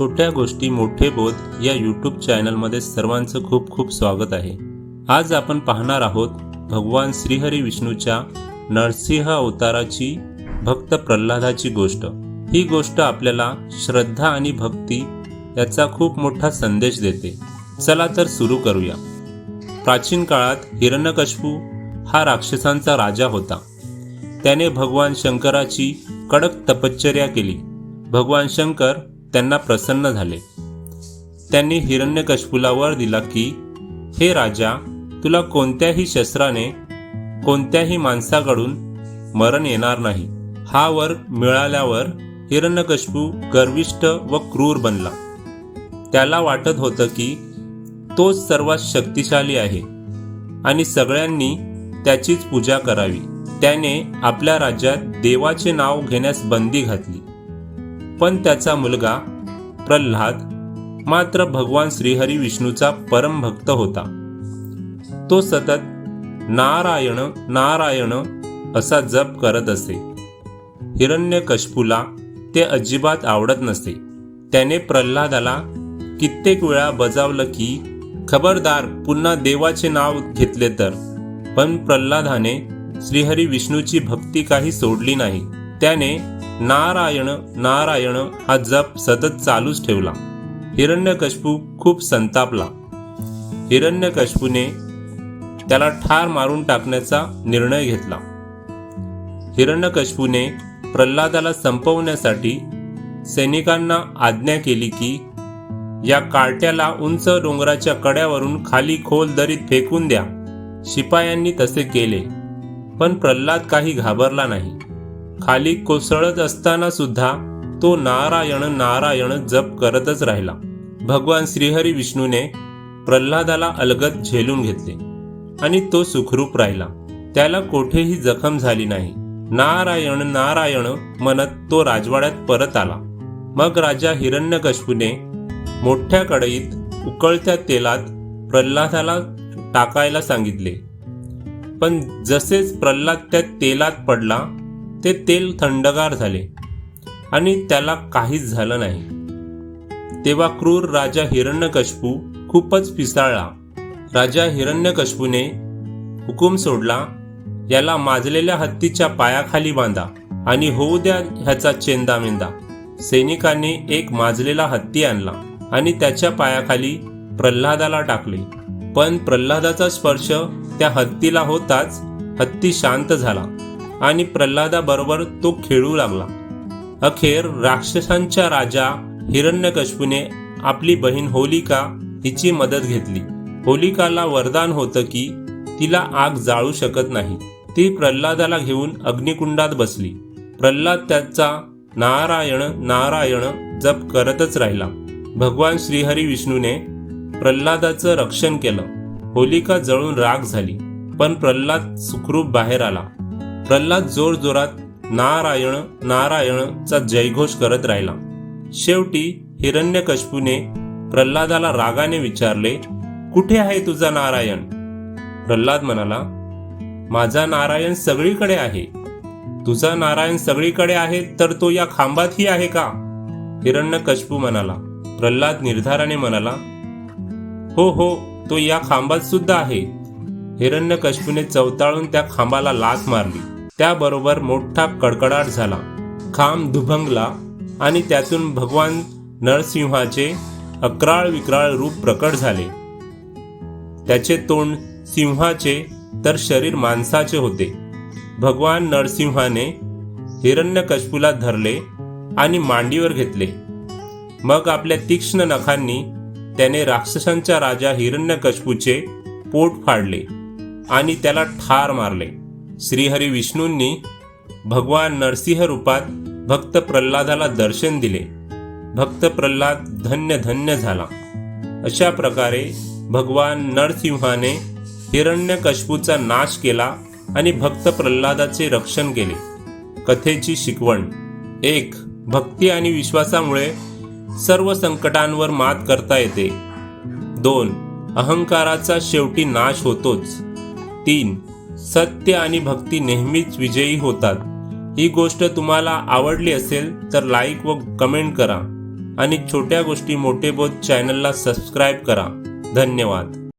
छोट्या गोष्टी मोठे बोध या यूट्यूब चॅनलमध्ये सर्वांचं खूप खूप स्वागत आहे. आज आपण पाहणार आहोत भगवान श्रीहरी विष्णूच्या नरसिंह अवताराची भक्त प्रल्हादाची गोष्ट. ही गोष्ट आपल्याला श्रद्धा आणि भक्ती याचा खूप मोठा संदेश देते. चला तर सुरू करूया. प्राचीन काळात हिरण्यकशपू हा राक्षसांचा राजा होता. त्याने भगवान शंकराची कडक तपश्चर्या केली. भगवान शंकर त्यांना प्रसन्न झाले. त्यांनी हिरण्यकश्यपूला वर दिला की हे राजा तुला कोणत्याही शस्त्राने कोणत्याही माणसाकडून मरण येणार नाही. हा वर मिळाल्यावर हिरण्यकशपू गर्विष्ठ व क्रूर बनला. त्याला वाटत होतं की तोच सर्वात शक्तिशाली आहे आणि सगळ्यांनी त्याचीच पूजा करावी. त्याने आपल्या राज्यात देवाचे नाव घेण्यास बंदी घातली. पण त्याचा मुलगा प्रल्हाद मात्र भगवान श्रीहरी विष्णूचा परमभक्त होता. तो सतत नारायण नारायण असा जप करत असे. हिरण्यकश्यपूला ते अजिबात आवडत नसे. त्याने प्रल्हादाला कित्येक वेळा बजावलं की खबरदार पुन्हा देवाचे नाव घेतले तर. पण प्रल्हादाने श्रीहरी विष्णूची भक्ती काही सोडली नाही. त्याने नारायण नारायण हा जप सतत चालूच ठेवला. हिरण्यकशपू खूप संतापला. हिरण्यकशपूने त्याला ठार मारून टाकण्याचा निर्णय घेतला. हिरण्यकशपूने प्रल्हादाला संपवण्यासाठी सैनिकांना आज्ञा केली की या कार्ट्याला उंच डोंगराच्या कड्यावरून खाली खोल दरीत फेकून द्या. शिपायांनी तसे केले पण प्रल्हाद काही घाबरला नाही. खाली कोसळत असताना सुद्धा तो नारायण नारायण जप करतच राहिला. भगवान श्रीहरी विष्णूने प्रल्हादाला अलगद झेलून घेतले आणि तो सुखरूप राहिला. त्याला कोठेही जखम झाली नाही. नारायण नारायण म्हणत तो राजवाड्यात परत आला. मग राजा हिरण्यकशपूने मोठ्या कढईत उकळत्या तेलात प्रल्हादाला टाकायला सांगितले. पण जसेच प्रल्हाद त्या तेलात पडला ते तेल थंडगार झाले आणि त्याला काहीच झालं नाही. तेव्हा क्रूर राजा हिरण्यकशपू खूपच पिसाळला. राजा हिरण्यकशपूने हुकूम सोडला याला माजलेल्या हत्तीच्या पायाखाली बांधा आणि होऊ द्या ह्याचा चेंदामेंदा. सैनिकाने एक माजलेला हत्ती आणला आणि त्याच्या पायाखाली प्रल्हादाला टाकले. पण प्रल्हादाचा स्पर्श त्या हत्तीला होताच हत्ती शांत झाला. आणि प्रल्हादाबरोबर तो खेळू लागला. अखेर राक्षसांच्या राजा हिरण्यकश्पूने आपली बहीण होलिका हिची मदत घेतली. होलिकाला वरदान होतं की तिला आग जाळू शकत नाही. ती प्रल्हादाला घेऊन अग्निकुंडात बसली. प्रल्हाद त्याचा नारायण नारायण जप करतच राहिला. भगवान श्रीहरी विष्णूने प्रल्हादाचं रक्षण केलं. होलिका जळून राग झाली. पण प्रल्हाद सुखरूप बाहेर आला. प्रल्हाद जोर जोरात नारायण नारायणचा जयघोष करत राहिला. शेवटी हिरण्यकश्पूने प्रल्हादाला रागाने विचारले कुठे आहे तुझा नारायण? प्रल्हाद म्हणाला माझा नारायण सगळीकडे आहे. तुझा नारायण सगळीकडे आहे तर तो या खांबातही आहे का? हिरण्यकश्पू म्हणाला. प्रल्हाद निर्धाराने म्हणाला हो हो तो या खांबात सुद्धा आहे. हिरण्यकश्पूने चवताळून त्या खांबाला लाथ मारली. त्याबरोबर मोठा कडकडाट झाला. खांब दुभंगला आणि त्यातून भगवान नरसिंहाचे अक्राळ विक्राळ रूप प्रकट झाले. त्याचे तोंड सिंहाचे तर शरीर माणसाचे होते. भगवान नरसिंहाने हिरण्यकश्यपूला धरले आणि मांडीवर घेतले. मग आपल्या तीक्ष्ण नखांनी त्याने राक्षसांच्या राजा हिरण्यकश्यपूचे पोट फाडले आणि त्याला ठार मारले. श्रीहरी विष्णूंनी भगवान नरसिंह रूपात भक्त प्रल्हादाला दर्शन दिले. भक्त प्रल्हाद धन्य धन्य झाला. अशा प्रकारे भगवान नरसिंहाने हिरण्यकशपूचा नाश केला आणि भक्त प्रल्हादाचे रक्षण केले. कथेची शिकवण. एक भक्ती आणि विश्वासामुळे सर्व संकटांवर मात करता येते. दोन अहंकाराचा शेवटी नाश होतोच. तीन सत्य आणि भक्ती नेहमीच विजयी होतात. ही गोष्ट तुम्हाला आवडली असेल तर लाईक व कमेंट करा. आणि छोट्या गोष्टी मोठे बोध चॅनलला सबस्क्राईब करा. धन्यवाद.